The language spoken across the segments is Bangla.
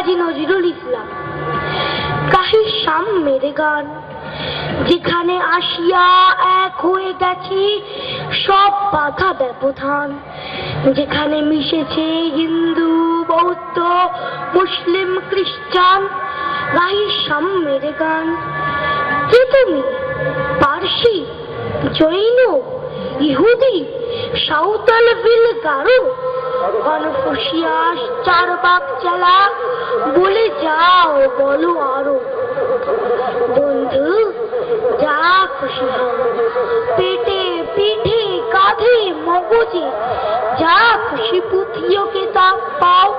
কাজী নজরুল ইসলাম। কাহি শাম মেরে গান। যেখানে আসিয়া এক হয়ে গেছি সব বাধা ব্যবধান। যেখানে মিশেছে হিন্দু, বৌদ্ধ, মুসলিম, খ্রিস্টান গাহি শাম মেরে গান। কে তুমি পার্সি, জৈন, ইহুদি, সাঁওতাল, বিল গারো কনফুসিয়াস চারবাক চালা, বলে যাও, বলো আরও। বন্ধু, যা খুশি হও। পেটে পিঠে কাঁধে মগজে যা খুশি পাও।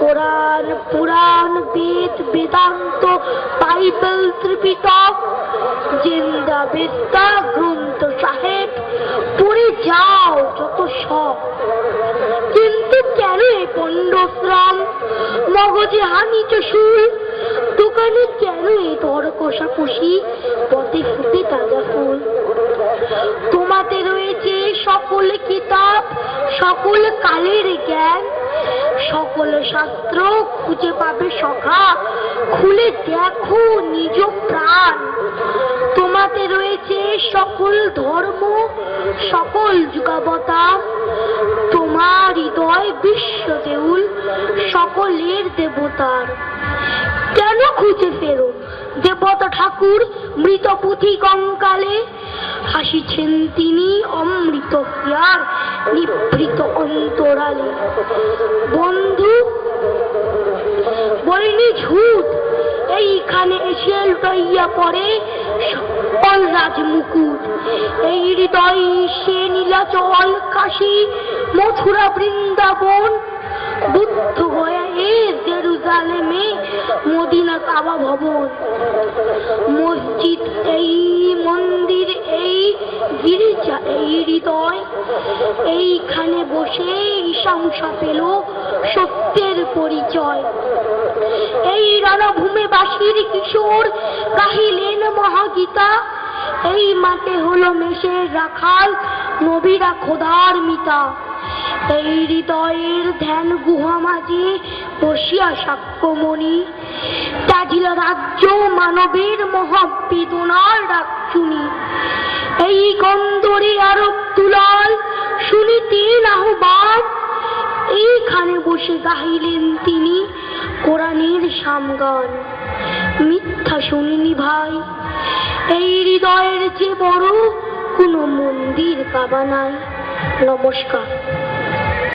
কোরআন পুরাণ বেদ, বেদান্ত, বাইবেল ত্রিপিটক, জিন্দা বিদ্যা গ্রন্থ পণ্ডশ্রাম মগজে হানিচ সুর দোকানে কেন এই দর কষাকষি পথে ফুটে তাজা ফুল। তোমাতে রয়েছে সকল কিতাব, সকল কালের জ্ঞান। সকল শাস্ত্র খুঁজে পাবে সখা। খুলে দেখো নিজ প্রাণ। তোমাতে রয়েছে সকল ধর্ম, সকল যুগাবতা তোমার হৃদয় বিশ্ব দেউল। সকলের দেবতার। কেন খুঁজে ফেরো দেবতা ঠাকুর মৃত পুঁথি কঙ্কালে হাসিছেন তিনি অমৃত হিয়ার নিভৃত অন্তরালে। বন্ধু, বলিনি ঝুট, এইখানে এসে লুটাইয়া পড়ে সকল রাজমুকুট। এই হৃদয় সে নীলাচল কাশী মথুরা বৃন্দাবন বুদ্ধ গয়া এ জেরুজালেমে মদিনা কাবা ভবন। মসজিদ এই মন্দির, এই গির্জা, এই হৃদয়, এইখানে বসে ঈশাংসা পেল সত্যের পরিচয়। এই রণভূমে বাসির কিশোর কাহিলেন মহাগীতা, এই মাঠে হলো মেষের রাখাল, নবীরা খোদার মিতা। এই হৃদয়ের ধ্যান গুহা মাঝে বসিয়া সাক্ষ্যমণি। তাজিল রাজ্য মানবের মহাবেদনার রাখছুনি এই গন্ধরে আরব তুলাল শুনিতেন আহ্বান এইখানে বসে গাহিলেন তিনি কোরআনের সামগান। মিথ্যা শুনিনি ভাই, এই হৃদয়ের যে বড় কোনো মন্দির কাবা নাই। নমস্কার।